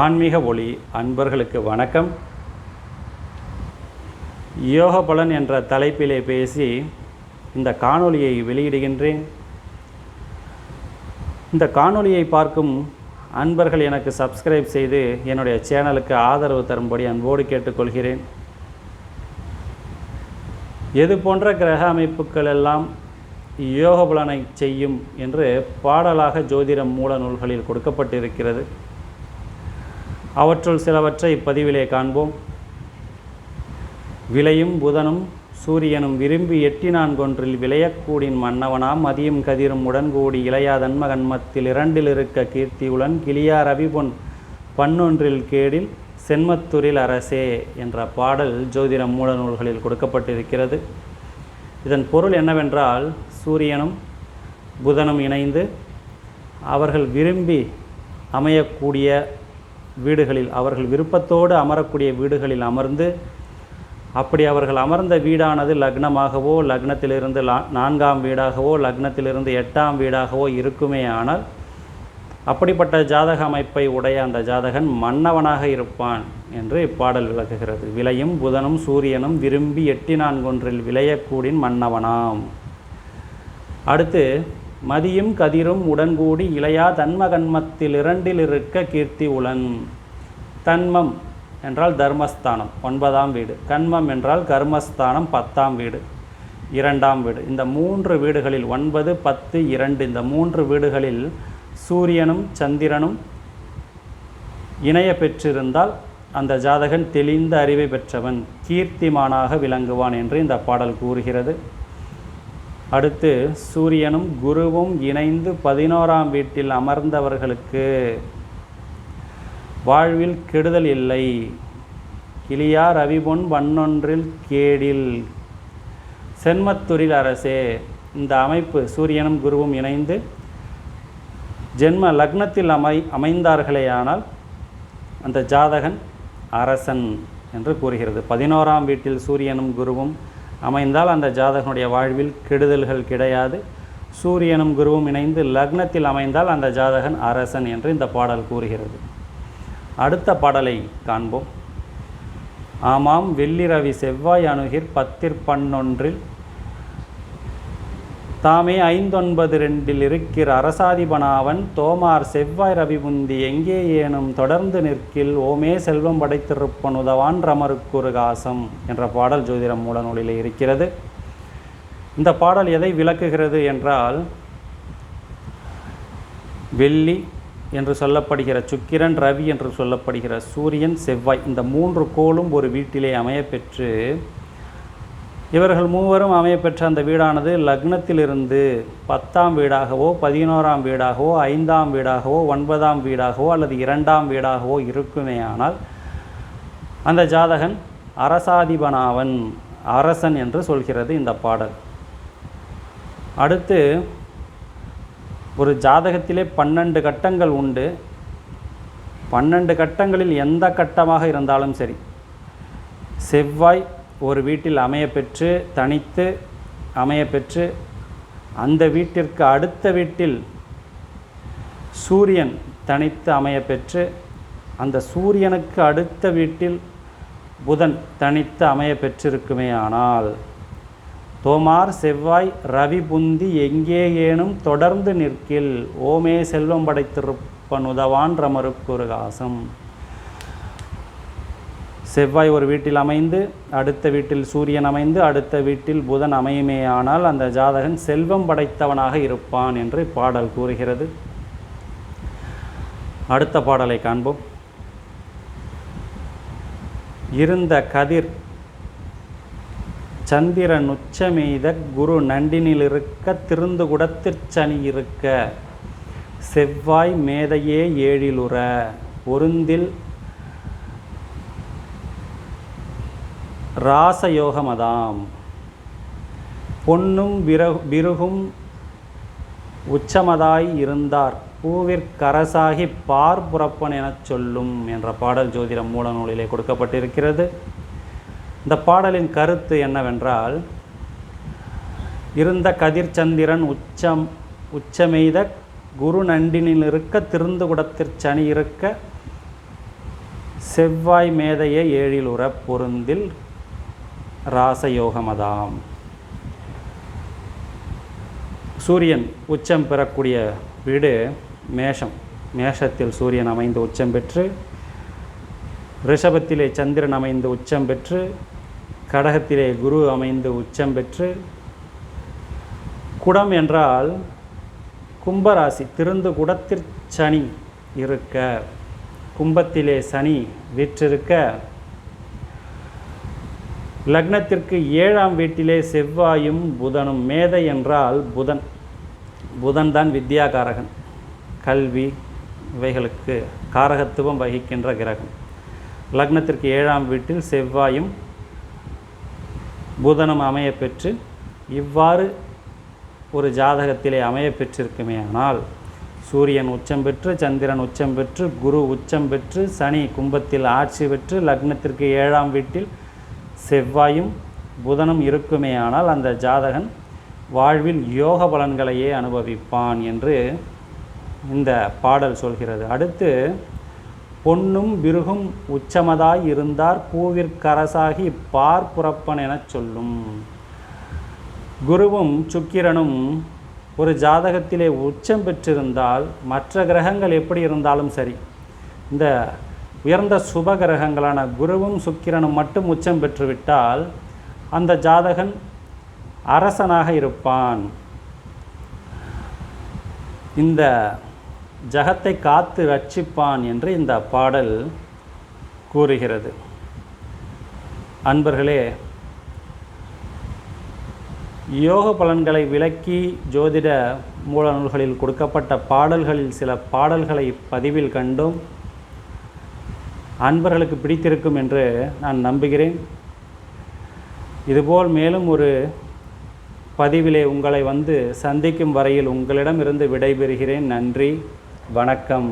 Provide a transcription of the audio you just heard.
ஆன்மீக ஒளி அன்பர்களுக்கு வணக்கம். யோக பலன் என்ற தலைப்பிலே பேசி இந்த காணொளியை வெளியிடுகின்றேன். இந்த காணொளியை பார்க்கும் அன்பர்கள் எனக்கு சப்ஸ்கிரைப் செய்து என்னுடைய சேனலுக்கு ஆதரவு தரும்படி அன்போடு கேட்டுக்கொள்கிறேன். எது போன்ற கிரக அமைப்புகள் எல்லாம் யோக பலனை செய்யும் என்று பாடலாக ஜோதிடம் மூல நூல்களில் கொடுக்கப்பட்டிருக்கிறது. அவற்றுள் சிலவற்றை இப்பதிவிலே காண்போம். விளையும் புதனும் சூரியனும் விரும்பி எட்டி நான்கொன்றில் விளையக்கூடின் மன்னவனாம் மதியும் கதிரும் உடன்கூடி இளையா தன்மகன்மத்தில் இரண்டில் இருக்க கீர்த்தியுடன் கிளியா அபிபொன் பன்னொன்றில் கேடில் சென்மத்தூரில் அரசே என்ற பாடல் ஜோதிடம் மூல நூல்களில் கொடுக்கப்பட்டிருக்கிறது. இதன் பொருள் என்னவென்றால் சூரியனும் புதனும் இணைந்து அவர்கள் விரும்பி அமையக்கூடிய வீடுகளில் அவர்கள் விருப்பத்தோடு அமரக்கூடிய வீடுகளில் அமர்ந்து அப்படி அவர்கள் அமர்ந்த வீடானது லக்னமாகவோ லக்னத்திலிருந்து நான்காம் வீடாகவோ லக்னத்திலிருந்து எட்டாம் வீடாகவோ இருக்குமே ஆனால் அப்படிப்பட்ட ஜாதக அமைப்பை உடைய அந்த ஜாதகன் மன்னவனாக இருப்பான் என்று இப்பாடல் விளக்குகிறது. விளையும் புதனும் சூரியனும் விரும்பி எட்டி நான்கொன்றில் விளையக்கூடின் மன்னவனாம். அடுத்து மதியும் கதிரும் உடன்கூடி இளையா தன்மகன்மத்தில் இரண்டில் இருக்க கீர்த்தி உளன். தன்மம் என்றால் தர்மஸ்தானம் ஒன்பதாம் வீடு. கன்மம் என்றால் கர்மஸ்தானம் பத்தாம் வீடு இரண்டாம் வீடு. இந்த மூன்று வீடுகளில் ஒன்பது பத்து இரண்டு இந்த மூன்று வீடுகளில் சூரியனும் சந்திரனும் இணைய பெற்றிருந்தால் அந்த ஜாதகன் தெளிந்த அறிவை பெற்றவன் கீர்த்திமானாக விளங்குவான் என்று இந்த பாடல் கூறுகிறது. அடுத்து சூரியனும் குருவும் இணைந்து பதினோராம் வீட்டில் அமர்ந்தவர்களுக்கு வாழ்வில் கெடுதல் இல்லை. கிளியா ரவிபொன் வண்ணொன்றில் கேடில். சென்மத்துரில் அரசே இந்த அமைப்பு சூரியனும் குருவும் இணைந்து ஜென்ம லக்னத்தில் அமை அமைந்தார்களேயானால் அந்த ஜாதகன் அரசன் என்று கூறுகிறது. பதினோராம் வீட்டில் சூரியனும் குருவும் அமைந்தால் அந்த ஜாதகனுடைய வாழ்வில் கெடுதல்கள் கிடையாது. சூரியனும் குருவும் இணைந்து லக்னத்தில் அமைந்தால் அந்த ஜாதகன் அரசன் என்று இந்த பாடல் கூறுகிறது. அடுத்த பாடலை காண்போம். ஆமாம் வெள்ளிரவி செவ்வாய் அணுகிர் பத்திற் பன்னொன்றில் தாமே ஐந்தொன்பது ரெண்டில் இருக்கிற அரசாதிபனாவன் தோமார் செவ்வாய் ரவிபுந்தி எங்கே ஏனும் தொடர்ந்து நிற்கில் ஓமே செல்வம் படைத்திருப்பன் உதவான் ரமருக்குரு காசம் என்ற பாடல் ஜோதிடம் மூல நூலில் இருக்கிறது. இந்த பாடல் எதை விளக்குகிறது என்றால் வெள்ளி என்று சொல்லப்படுகிற சுக்கிரன் ரவி என்று சொல்லப்படுகிற சூரியன் செவ்வாய் இந்த மூன்று கோளும் ஒரு வீட்டிலே அமையப்பெற்று இவர்கள் மூவரும் அமையப்பெற்ற அந்த வீடானது லக்னத்திலிருந்து பத்தாம் வீடாகவோ பதினோராம் வீடாகவோ ஐந்தாம் வீடாகவோ ஒன்பதாம் வீடாகவோ அல்லது இரண்டாம் வீடாகவோ இருக்குமேயானால் அந்த ஜாதகன் அரசாதிபனாவன் அரசன் என்று சொல்கிறது இந்த பாடல். அடுத்து ஒரு ஜாதகத்திலே பன்னெண்டு கட்டங்கள் உண்டு. பன்னெண்டு கட்டங்களில் எந்த கட்டமாக இருந்தாலும் சரி செவ்வாய் ஒரு வீட்டில் அமையப்பெற்று தனித்து அமையப்பெற்று அந்த வீட்டிற்கு அடுத்த வீட்டில் சூரியன் தனித்து அமையப்பெற்று அந்த சூரியனுக்கு அடுத்த வீட்டில் புதன் தனித்து அமைய பெற்றிருக்குமே ஆனால் தோமார் செவ்வாய் ரவி புந்தி எங்கே ஏனும் தொடர்ந்து நிற்கில். ஓமே செல்வம் படைத்திருப்பன் உதவான் ரமருக்குருகாசம் செவ்வாய் ஒரு வீட்டில் அமைந்து அடுத்த வீட்டில் சூரியன் அமைந்து அடுத்த வீட்டில் புதன் அமையுமேயானால் அந்த ஜாதகன் செல்வம் படைத்தவனாக இருப்பான் என்று பாடல் கூறுகிறது. அடுத்த பாடலை காண்போம். இருந்த கதிர் சந்திரன் உச்சமெய்த குரு நண்டினில் இருக்க திருந்து குடத்திற்சனி இருக்க. செவ்வாய் மேதையே ஏழிலுற ஒருந்தில் ராசயோகமதாம். பொன்னும் விரகு விருகும் உச்சமதாய் இருந்தார். பூவிற்கரசாகி பார் புறப்பன் எனச் சொல்லும் என்ற பாடல் ஜோதிடம் மூல நூலிலே கொடுக்கப்பட்டிருக்கிறது. இந்த பாடலின் கருத்து என்னவென்றால் இருந்த கதிர்ச்சந்திரன் உச்சம் உச்சமெய்த குரு நண்டினில் இருக்க திருந்து குடத்திற் சனி இருக்க செவ்வாய் மேதைய ஏழில் உற பொருந்தில் ராசயோகமதாம். சூரியன் உச்சம் பெறக்கூடிய வீடு மேஷம். மேஷத்தில் சூரியன் அமைந்து உச்சம் பெற்று ரிஷபத்திலே சந்திரன் அமைந்து உச்சம் பெற்று கடகத்திலே குரு அமைந்து உச்சம் பெற்று குடம் என்றால் கும்பராசி திருந்து குடத்திற் சனி இருக்க கும்பத்திலே சனி விற்றிருக்க லக்னத்திற்கு ஏழாம் வீட்டிலே செவ்வாயும் புதனும். மேதை என்றால் புதன். புதன் தான் வித்யாகாரகன். கல்வி இவைகளுக்கு காரகத்துவம் வகிக்கின்ற கிரகம். லக்னத்திற்கு ஏழாம் வீட்டில் செவ்வாயும் புதனும் அமைய பெற்று இவ்வாறு ஒரு ஜாதகத்திலே அமைய பெற்றிருக்குமே ஆனால் சூரியன் உச்சம் பெற்று சந்திரன் உச்சம் பெற்று குரு உச்சம் பெற்று சனி கும்பத்தில் ஆட்சி பெற்று லக்னத்திற்கு ஏழாம் வீட்டில் செவ்வாயும் புதனும் இருக்குமே ஆனால் அந்த ஜாதகன் வாழ்வில் யோக பலன்களையே அனுபவிப்பான் என்று இந்த பாடல் சொல்கிறது. அடுத்து பொன்னும் விருகும் உச்சமதாய் இருந்தார் பூவிற்கரசாகி பார் புறப்பன் எனச் சொல்லும். குருவும் சுக்கிரனும் ஒரு ஜாதகத்திலே உச்சம் பெற்றிருந்தால் மற்ற கிரகங்கள் எப்படி இருந்தாலும் சரி இந்த உயர்ந்த சுப கிரகங்களான குருவும் சுக்கிரனும் மட்டும் உச்சம் பெற்றுவிட்டால் அந்த ஜாதகன் அரசனாக இருப்பான். இந்த ஜகத்தை காத்து ரட்சிப்பான் என்று இந்த பாடல் கூறுகிறது. அன்பர்களே யோக பலன்களை விளக்கி ஜோதிட மூல நூல்களில் கொடுக்கப்பட்ட பாடல்களில் சில பாடல்களை பதிவில் கண்டும் அன்பர்களுக்கு பிடித்திருக்கும் என்று நான் நம்புகிறேன். இதுபோல் மேலும் ஒரு பதிவிலே உங்களை வந்து சந்திக்கும் வரையில் உங்களிடமிருந்து விடைபெறுகிறேன். நன்றி. வணக்கம்.